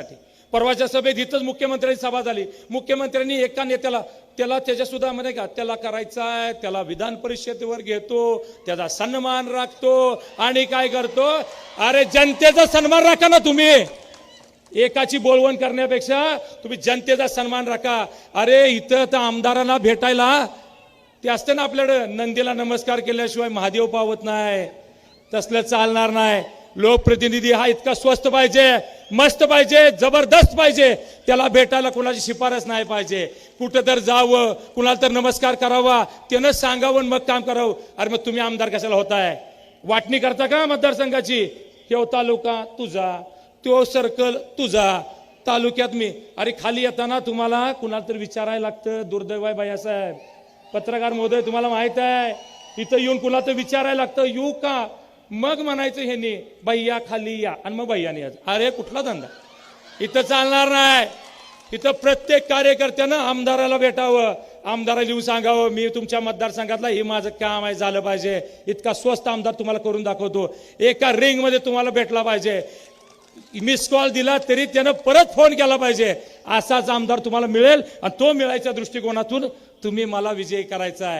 साठी परवाच्या सभेत इथंच मुख्यमंत्र्यांची सभा झाली. मुख्यमंत्र्यांनी एका नेत्याला त्याला त्याच्या सुद्धा म्हणे का त्याला करायचा आहे त्याला विधान परिषदेवर घेतो त्याचा सन्मान राखतो. आणि काय करतो? अरे जनतेचा सन्मान राखा ना तुम्ही. एकाची बोलवण करण्यापेक्षा तुम्ही जनतेचा सन्मान राखा. अरे इथं तर आमदारांना भेटायला ते असते ना आपल्याकडं नंदीला नमस्कार केल्याशिवाय महादेव पावत नाही तसलं चालणार नाही. लोकप्रतिनिधी हा इतका स्वस्त पाहिजे. मस्त पाहिजे जबरदस्त पाहिजे. त्याला भेटायला कुणाची शिफारस नाही पाहिजे. कुठं तर जावं कुणाला तर नमस्कार करावा त्यानं सांगावं आणि मग काम करावं. अरे मग तुम्ही आमदार कशाला होताय? वाटणी करता का मतदारसंघाची? तो तालुका तुझा तो सर्कल तुझा. तालुक्यात मी. अरे खाली येताना तुम्हाला कुणाला तर विचारायला लागतं दुर्दैवाय बायासाहेब. पत्रकार महोदय तुम्हाला माहीत आहे इथं येऊन कुणाला तर विचारायला लागतं येऊ का? मग म्हणायचं ह्यांनी बाई खाली या. आणि मग बाईयाने यायचं. अरे कुठला धंदा? इथं चालणार नाही. इथं प्रत्येक कार्यकर्त्यानं आमदाराला भेटावं. आमदाराला येऊन सांगावं मी तुमच्या मतदारसंघातला हे माझं काम आहे झालं पाहिजे. इतका स्वस्त आमदार तुम्हाला करून दाखवतो. एका रिंगमध्ये तुम्हाला भेटला पाहिजे. मिस कॉल दिला तरी त्यानं परत फोन केला पाहिजे. असाच आमदार तुम्हाला मिळेल आणि तो मिळायच्या दृष्टिकोनातून तुम्ही मला विजयी करायचा आहे.